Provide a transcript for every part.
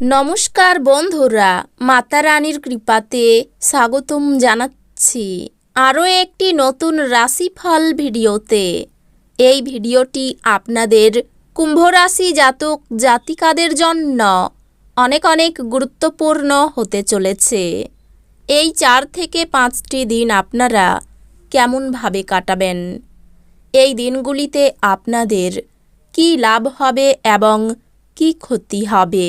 নমস্কার বন্ধুরা, মাতা রানীর কৃপাতে স্বাগতম জানাচ্ছি আরও একটি নতুন রাশিফল ভিডিওতে। এই ভিডিওটি আপনাদের কুম্ভ রাশি জাতক জাতিকাদের জন্য অনেক অনেক গুরুত্বপূর্ণ হতে চলেছে। এই চার থেকে পাঁচটি দিন আপনারা কেমনভাবে কাটাবেন? এই দিনগুলিতে আপনাদের কি লাভ হবে এবং কি ক্ষতি হবে?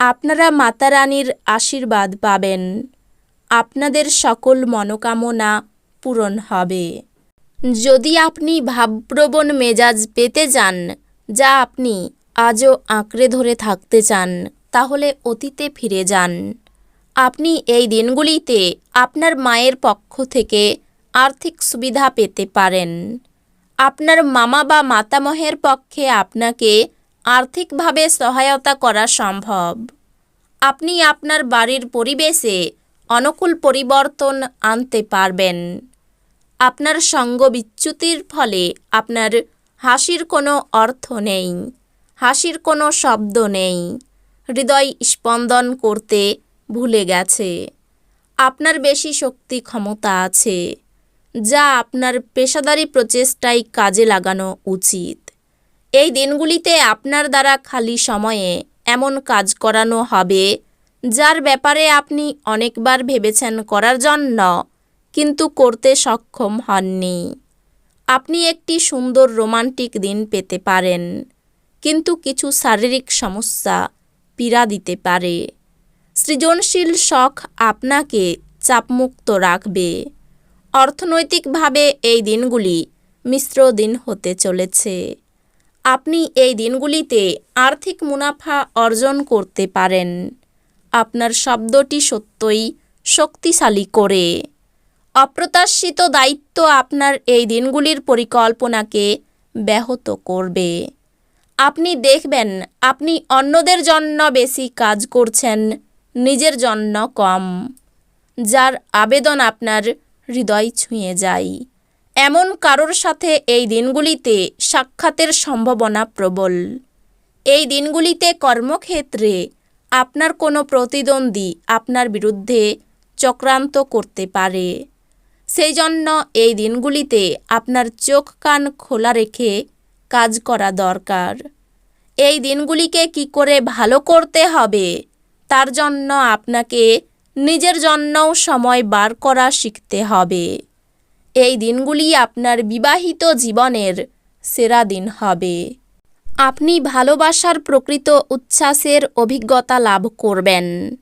আপনারা মাতারানীর আশীর্বাদ পাবেন। আপনাদের সকল মনোকামনা পূরণ হবে। যদি আপনি ভাবপ্রবণ মেজাজ পেতে চান, যা আপনি আজও আঁকড়ে ধরে থাকতে চান, তাহলে অতীতে ফিরে যান। আপনি এই দিনগুলিতে আপনার মায়ের পক্ষ থেকে আর্থিক সুবিধা পেতে পারেন। আপনার মামা বা মাতামহের পক্ষে আপনাকে আর্থিকভাবে সহায়তা করা সম্ভব। আপনি আপনার বাড়ির পরিবেশে অনুকূল পরিবর্তন আনতে পারবেন। আপনার সঙ্গ বিচ্যুতির ফলে আপনার হাসির কোনো অর্থ নেই, হাসির কোনো শব্দ নেই, হৃদয় স্পন্দন করতে ভুলে গেছে। আপনার বেশি শক্তি ক্ষমতা আছে, যা আপনার পেশাদারি প্রচেষ্টায় কাজে লাগানো উচিত। এই দিনগুলিতে আপনার দ্বারা খালি সময়ে এমন কাজ করানো হবে, যার ব্যাপারে আপনি অনেকবার ভেবেছেন করার জন্য, কিন্তু করতে সক্ষম হননি। আপনি একটি সুন্দর রোমান্টিক দিন পেতে পারেন, কিন্তু কিছু শারীরিক সমস্যা পীড়া দিতে পারে। সৃজনশীল শখ আপনাকে চাপমুক্ত রাখবে। অর্থনৈতিকভাবে এই দিনগুলি মিশ্র দিন হতে চলেছে। আপনি এই দিনগুলিতে আর্থিক মুনাফা অর্জন করতে পারেন। আপনার শব্দটি সত্যই শক্তিশালী করে। অপ্রত্যাশিত দায়িত্ব আপনার এই দিনগুলির পরিকল্পনাকে ব্যাহত করবে। আপনি দেখবেন, আপনি অন্যদের জন্য বেশি কাজ করছেন, নিজের জন্য কম, যার আবেদন আপনার হৃদয় ছুঁয়ে যায়। এমন কারোর সাথে এই দিনগুলিতে সাক্ষাতের সম্ভাবনা প্রবল। এই দিনগুলিতে কর্মক্ষেত্রে আপনার কোনো প্রতিদ্বন্দ্বী আপনার বিরুদ্ধে চক্রান্ত করতে পারে। সেই জন্য এই দিনগুলিতে আপনার চোখ কান খোলা রেখে কাজ করা দরকার। এই দিনগুলিকে কি করে ভালো করতে হবে তার জন্য আপনাকে নিজের জন্যও সময় বার করা শিখতে হবে। এই দিনগুলি আপনার বিবাহিত জীবনের সেরা দিন হবে। আপনি ভালোবাসার প্রকৃত উচ্ছ্বাসের অভিজ্ঞতা লাভ করবেন।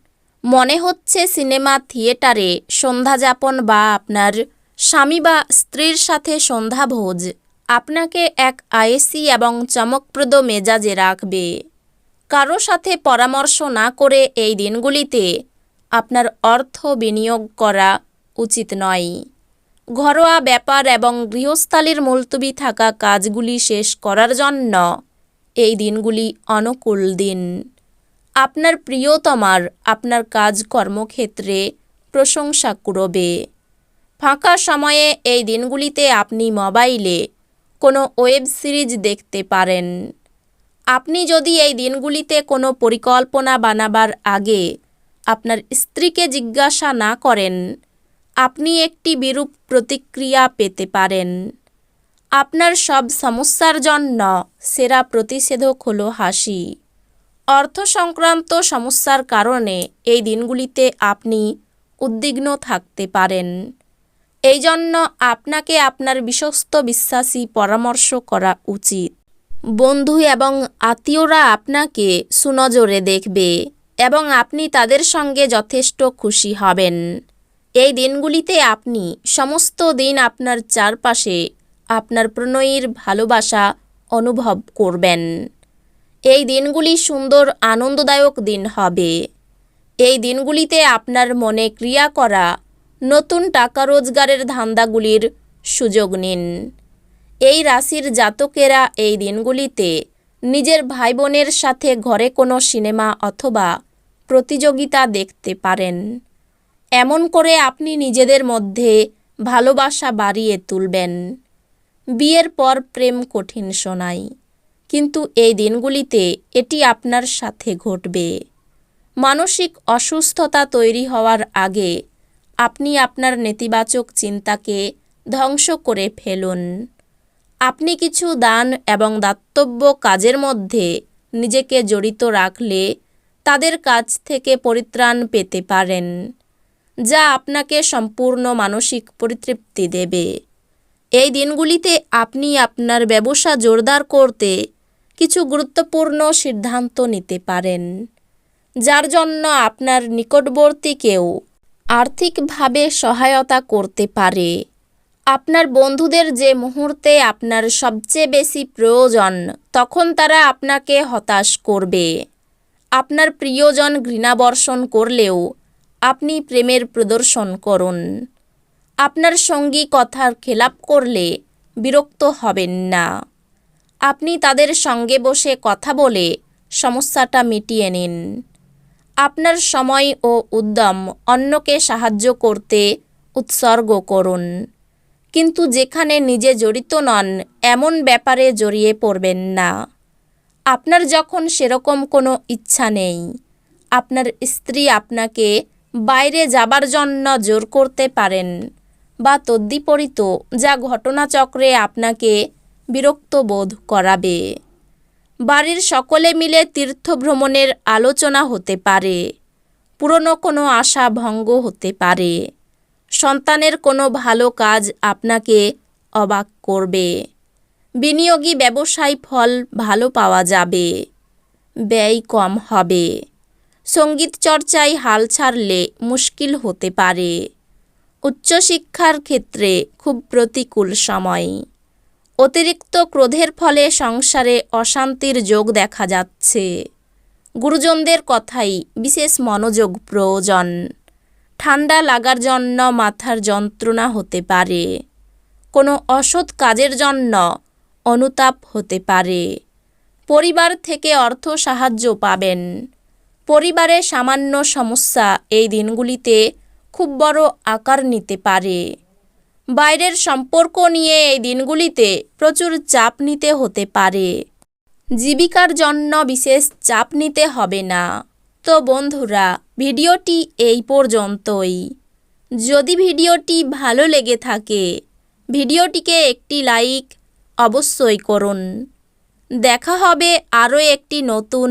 মনে হচ্ছে সিনেমা থিয়েটারে সন্ধ্যাযাপন বা আপনার স্বামী বা স্ত্রীর সাথে সন্ধ্যাভোজ আপনাকে এক আয়েসি এবং চমকপ্রদ মেজাজে রাখবে। কারও সাথে পরামর্শ না করে এই দিনগুলিতে আপনার অর্থ বিনিয়োগ করা উচিত নয়। ঘরোয়া ব্যাপার এবং গৃহস্থালির মুলতবি থাকা কাজগুলি শেষ করার জন্য। এই দিনগুলি অনুকূল দিন। আপনার প্রিয়তমার আপনার কাজ কর্মক্ষেত্রে প্রশংসা করবে ফাঁকা সময়ে এই দিনগুলিতে আপনি মোবাইলে কোনো ওয়েব সিরিজ দেখতে পারেন। আপনি যদি এই দিনগুলিতে কোনো পরিকল্পনা বানাবার আগে আপনার স্ত্রীকে জিজ্ঞাসা না করেন আপনি একটি বিরূপ প্রতিক্রিয়া পেতে পারেন। আপনার সব সমস্যার জন্য সেরা প্রতিষেধক হলো হাসি। অর্থ সংক্রান্ত সমস্যার কারণে এই দিনগুলিতে আপনি উদ্বিগ্ন থাকতে পারেন। এই জন্য আপনাকে আপনার বিশ্বস্ত বিশ্বাসী পরামর্শ করা উচিত। বন্ধু এবং আত্মীয়রা আপনাকে সুনজরে দেখবে এবং আপনি তাদের সঙ্গে যথেষ্ট খুশি হবেন। এই দিনগুলিতে আপনি সমস্ত দিন আপনার চারপাশে আপনার প্রণয়ীর ভালোবাসা অনুভব করবেন। এই দিনগুলি সুন্দর, আনন্দদায়ক দিন হবে। এই দিনগুলিতে আপনার মনে ক্রিয়া করা নতুন টাকা রোজগারের ধান্দাগুলির সুযোগ নিন। এই রাশির জাতকেরা এই দিনগুলিতে নিজের ভাই বোনের সাথে ঘরে কোনো সিনেমা অথবা প্রতিযোগিতা দেখতে পারেন। এমন করে আপনি নিজেদের মধ্যে ভালোবাসা বাড়িয়ে তুলবেন। বিয়ের পর প্রেম কঠিন শোনায়, কিন্তু এই দিনগুলিতে এটি আপনার সাথে ঘটবে। মানসিক অসুস্থতা তৈরি হওয়ার আগে আপনি আপনার নেতিবাচক চিন্তাকে ধ্বংস করে ফেলুন। আপনি কিছু দান এবং দাতব্য কাজের মধ্যে নিজেকে জড়িত রাখলে তাদের কাছ থেকে পরিত্রাণ পেতে পারেন। যা আপনাকে সম্পূর্ণ মানসিক পরিতৃপ্তি দেবে। এই দিনগুলিতে আপনি আপনার ব্যবসা জোরদার করতে কিছু গুরুত্বপূর্ণ সিদ্ধান্ত নিতে পারেন, যার জন্য আপনার নিকটবর্তী কেউ আর্থিকভাবে সহায়তা করতে পারে। আপনার বন্ধুদের যে মুহূর্তে আপনার সবচেয়ে বেশি প্রয়োজন, তখন তারা আপনাকে হতাশ করবে। আপনার প্রিয়জন ঘৃণাবর্ষণ করলেও আপনি প্রেমের প্রদর্শন করুন। আপনার সঙ্গী কথার খেলাপ করলে বিরক্ত হবেন না। আপনি তাদের সঙ্গে বসে কথা বলে সমস্যাটা মিটিয়ে নিন। আপনার সময় ও উদ্যম অন্যকে সাহায্য করতে উৎসর্গ করুন। কিন্তু যেখানে নিজে জড়িত নন, এমন ব্যাপারে জড়িয়ে পড়বেন না। আপনার যখন সেরকম কোনো ইচ্ছা নেই, আপনার স্ত্রী আপনাকে বাইরে যাবার জন্য জোর করতে পারেন। বা তদ্বিপরীত যা ঘটনাচক্রে আপনাকে বিরক্ত বোধ করাবে। বাড়ির সকলে মিলে তীর্থভ্রমণের আলোচনা হতে পারে। পুরনো কোনো আশা ভঙ্গ হতে পারে। সন্তানের কোনো ভালো কাজ আপনাকে অবাক করবে। বিনিয়োগী ব্যবসায় ফল ভালো পাওয়া যাবে। ব্যয় কম হবে। সংগীত চর্চায় হাল ছাড়লে মুশকিল হতে পারে। উচ্চশিক্ষার ক্ষেত্রে খুব প্রতিকূল সময়। অতিরিক্ত ক্রোধের ফলে সংসারে অশান্তির যোগ দেখা যাচ্ছে। গুরুজনদের কথাই বিশেষ মনোযোগ প্রয়োজন। ঠান্ডা লাগার জন্য মাথার যন্ত্রণা হতে পারে। কোনো অসৎ কাজের জন্য অনুতাপ হতে পারে। পরিবার থেকে অর্থ সাহায্য পাবেন। পরিবারে সামান্য সমস্যা এই দিনগুলিতে খুব বড় আকার নিতে পারে। বাইরের সম্পর্ক নিয়ে এই দিনগুলিতে প্রচুর চাপ নিতে হতে পারে। জীবিকার জন্য বিশেষ চাপ নিতে হবে না। তো বন্ধুরা, ভিডিওটি এই পর্যন্তই। যদি ভিডিওটি ভালো লেগে থাকে, ভিডিওটিকে একটি লাইক অবশ্যই করুন। দেখা হবে আরও একটি নতুন